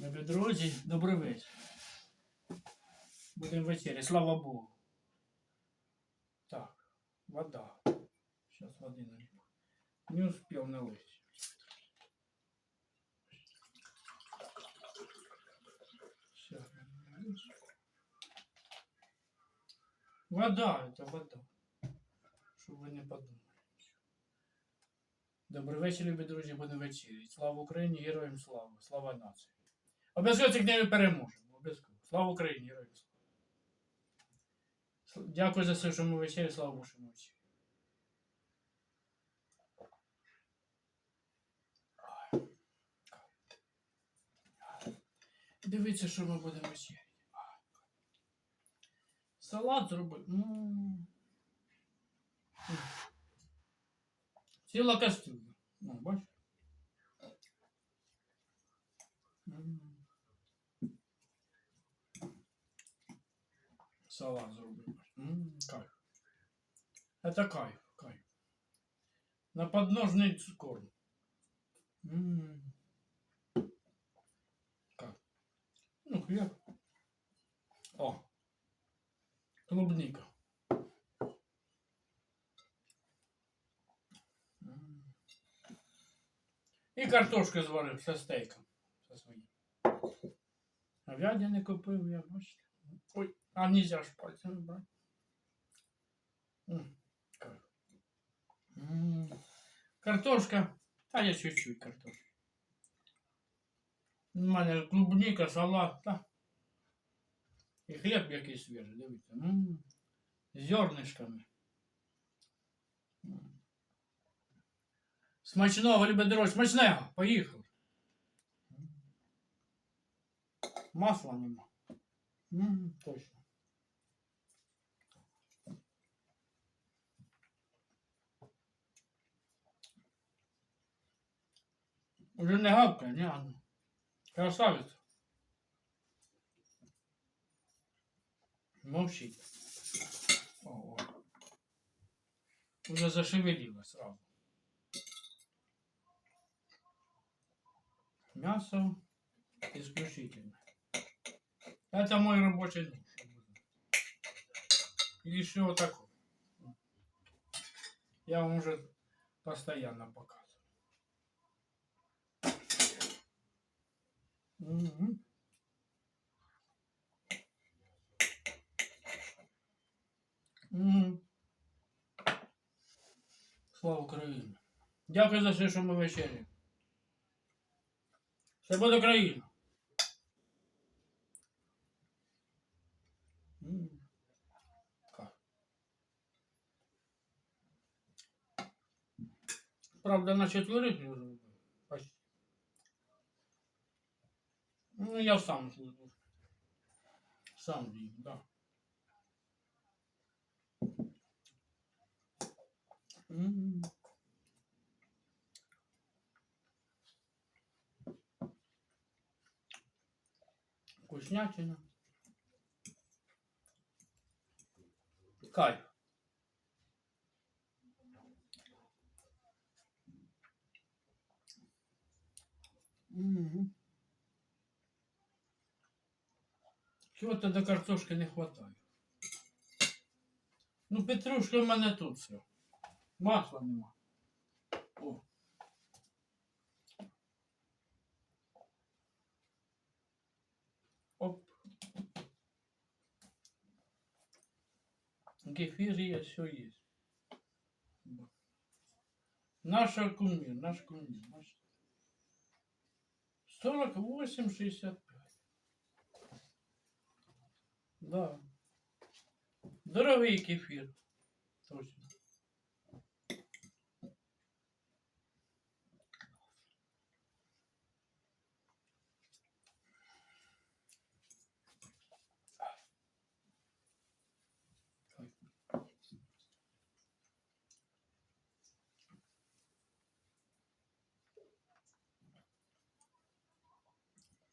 Любі друзі, добрий вечір. Будемо вечері, слава Богу. Так, вода. Сейчас воды налью. Не успел налить. Всё. Вода, это вода. Щоб ви не подумали. Добрий вечір, любі друзі, будемо вечері. Слава Україні, героям слава, слава нації. Обов'язково цих днів переможемо. Обов'язково. Слава Україні, героям. Дякую за все, що ми вечері, слава що. Дивіться, що ми будемо вечері. Салат зробив. М. Ціла кастрюля. Ну, бачиш? Салат зробив. М, Кайф. Это кайф, кайф. На подножный корм. Кайф. Ну, хлеб. О. Клубника. М. І картошку зварив со стейком. Говядини купив, я бачите. Ой, а нельзя ж пальцем брати. М, Кайф. М. Картошка. Та я чуть-чуть картошки. У мене клубника, салат. Та. І хліб якийсь свіжий, дивіться. М. З зернишками. М. Смачного, любі дорожі, смачного. Поїхали. М. Масла нема. М, Точно. Уже не гавкає, ні, Анна. Красавиця. Мовчить. О, о. Уже зашевелила сразу. Мясо исключительно. Это мой рабочий нож. Или что вот такое. Я вам уже постоянно показываю. Слава Україні. Дякую за все, що ми вечері. Все буде Україна. Правда, на четверых Ну, я сам служу. Сам їм, да. М. Вкуснятина. Кайф. Чого-то до картошки не хватає. Ну, петрушка в мене тут все. Масла нема. О. Оп. Кефир есть, все есть. Наша кумир, наш кумир. Наш... 48-65. Да. Дорогий кефир. Точно.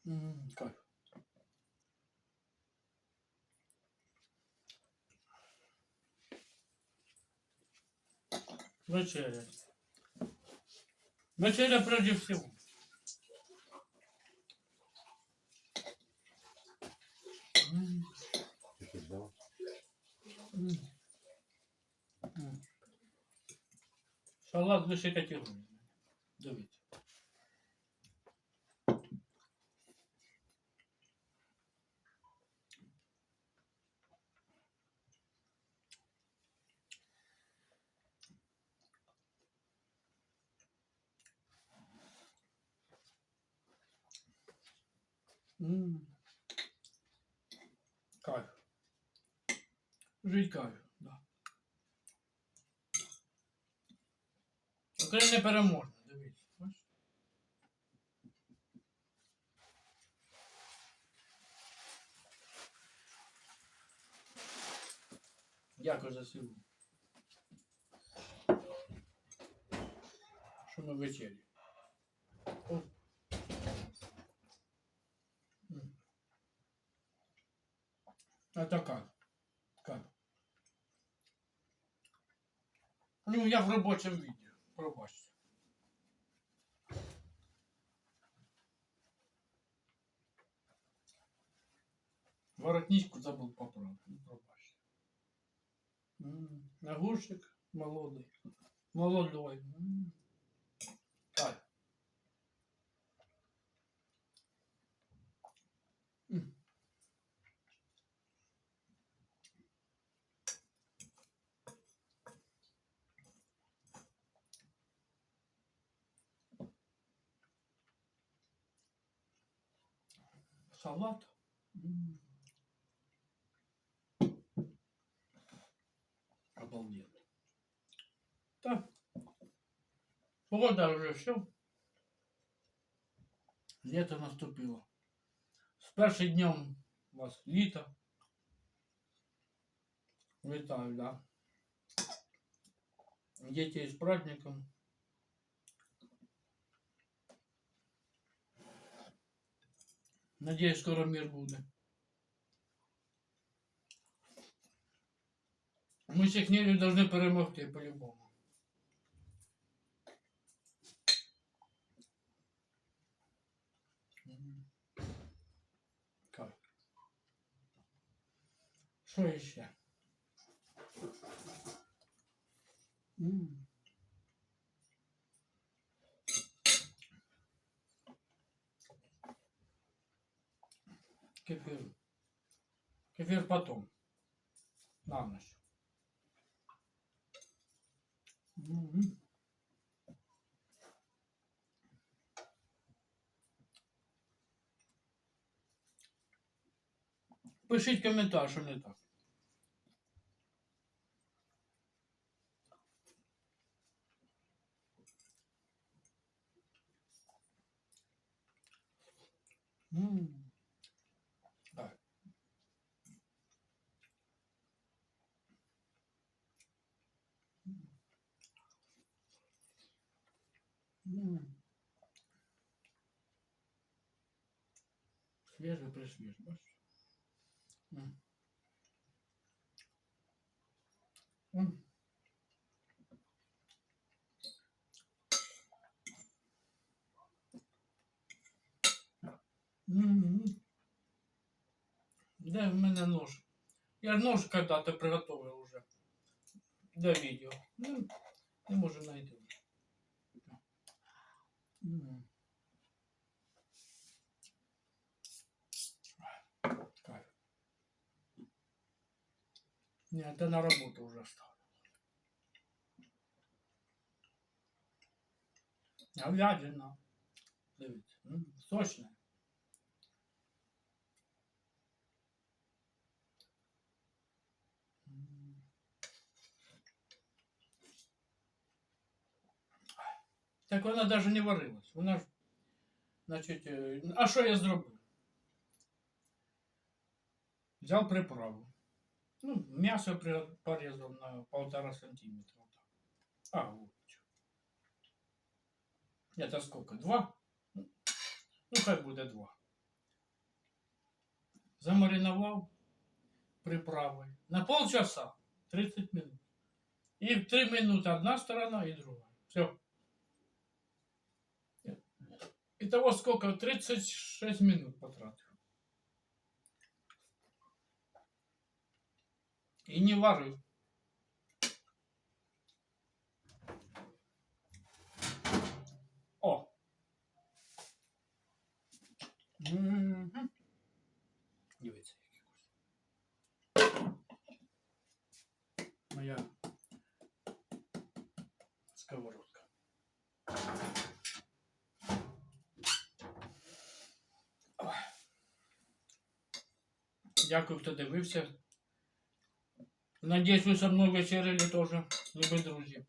М, Кайф. Вечеря. Вечеря прежде всего. Салат высокотируемый. Кайф. Жить кайф, да. Україна переможна, дивіться. Дякую за силу. Що ми вечері? я в робочому відео. Пробачте. Воротничку забув поправити. Ну, пробачте. Нагушик молодий. Молодой. М -м. Салат. Обалденно. Так. Погода уже все. Лето наступило. С першим днем вас літо. Вітаю, да. Дети с праздником. Надеюсь, скоро мир буде. Ми всіх нервів должны перемогти по-любому. Що ще? М. Кефир. Кефир потом. На ночь. М. Пишіть коментар, що не так. М. Так. М. Свежий присвіж, бачиш? М. М. М. Де в мене нож? Я нож когда-то приготовив уже. Для відео. Ну, не можу знайти. М. Кайф. Не, это на работу уже стал. Говядина. Дивіться. м, Так вона навіть не варилась. Вона ж, значить, е, а що я зробив? Взяв приправу. Ну, м'ясо при- порізав на полтора сантиметра. вот так. А, вот. чё. Это сколько? Два? Ну, хай буде два. Замаринував приправою. На полчаса 30 минут. І в 3 минути одна сторона і друга. Все. Итого сколько? 36 минут потратил. І не варив. О! Мгм. Дивіться, Дякую, хто дивився. Надіюсь, ви со мною вечеряли теж, любі друзі.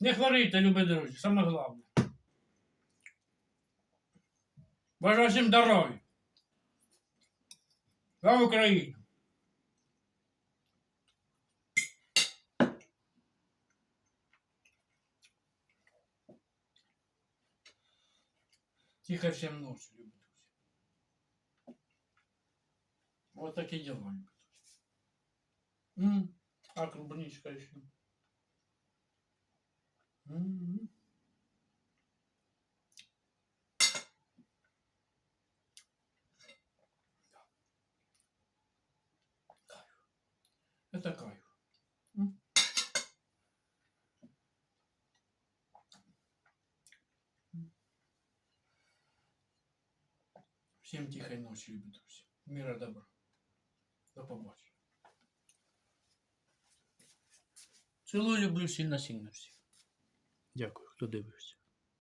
Не хворійте, любі друзі, саме головне. Бажаю всім здоров'я. Слава Україні! Тихо всем ночи, любі Вот такие дела, любі друзі. М, А клубничка еще. М. Кайф. Это кайф. М. Всем тихой ночи, любі друзі. Мира добра. Побачення. Цілую, люблю сильно-сильно всіх. Дякую, хто дивився.